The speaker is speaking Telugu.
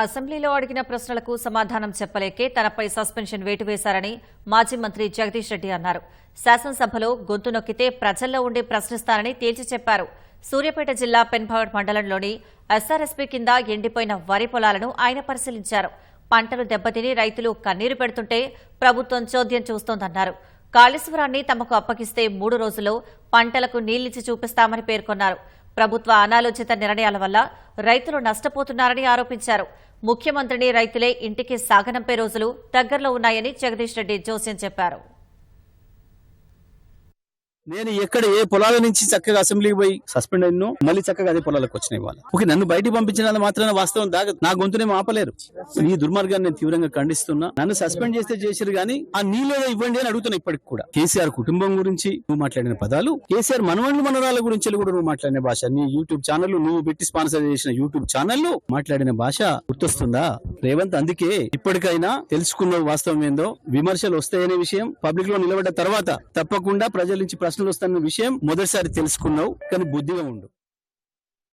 అసెంబ్లీలో అడిగిన ప్రశ్నలకు సమాధానం చెప్పలేకే తనపై సస్పెన్షన్ వేటు వేశారని మాజీ మంత్రి జగదీష్ రెడ్డి అన్నారు. శాసనసభలో గొంతు నొక్కితే ప్రజల్లో ఉండి ప్రశ్నిస్తారని తేల్చి చెప్పారు. సూర్యాపేట జిల్లా పెన్భవట్ మండలంలోని ఎస్ఆర్ఎస్పీ కింద ఎండిపోయిన వరి పొలాలను ఆయన పరిశీలించారు. పంటలు దెబ్బతిని రైతులు కన్నీరు పెడుతుంటే ప్రభుత్వం చోద్యం చూస్తోందన్నారు. కాళేశ్వరాన్ని తమకు అప్పగిస్తే మూడు రోజుల్లో పంటలకు నీళ్ళిచ్చి చూపిస్తామని పేర్కొన్నారు. ప్రభుత్వ అనాలోచిత నిర్ణయాల వల్ల రైతులు నష్టపోతున్నారని ఆరోపించారు. ముఖ్యమంత్రిని రైతులే ఇంటికి సాగనంపే రోజులు దగ్గరలో ఉన్నాయని జగదీష్ రెడ్డి జోస్యం చెప్పారు. నేను ఎక్కడ ఏ పొలాల నుంచి చక్కగా అసెంబ్లీకి పోయి సస్పెండ్ అయినో మళ్ళీ చక్కగా అదే పొలాలకు వచ్చినాయి వాళ్ళు ఓకే నన్ను బయటికి పంపించిన మాత్రమే వాస్తవం దాగదు. నా గొంతునేమో ఆపలేరు. ఈ దుర్మార్గాన్ని నేను తీవ్రంగా ఖండిస్తున్నా. నన్ను సస్పెండ్ చేస్తే చేశారు కానీ ఆ నీళ్ళేదో ఇవ్వండి అని అడుగుతున్నా ఇప్పటికి కూడా. కేసీఆర్ కుటుంబం గురించి నువ్వు మాట్లాడిన పదాలు కేసీఆర్ మనవళ్ళు మనరాల గురించి కూడా నువ్వు మాట్లాడిన భాష. నీ యూట్యూబ్ ఛానల్ నువ్వు పెట్టి స్పాన్సర్ చేసిన యూట్యూబ్ ఛానల్ మాట్లాడిన భాష గుర్తొస్తుందా? రేవంత్ అందుకే ఇప్పటికైనా తెలుసుకున్న వాస్తవం ఏందో? విమర్శలు వస్తాయనే విషయం పబ్లిక్లో నిలబడ్డ తర్వాత తప్పకుండా ప్రజల నుంచి ప్రశ్నలు వస్తాయన్న విషయం మొదటిసారి తెలుసుకున్నావు కానీ బుద్ధిగా ఉండు.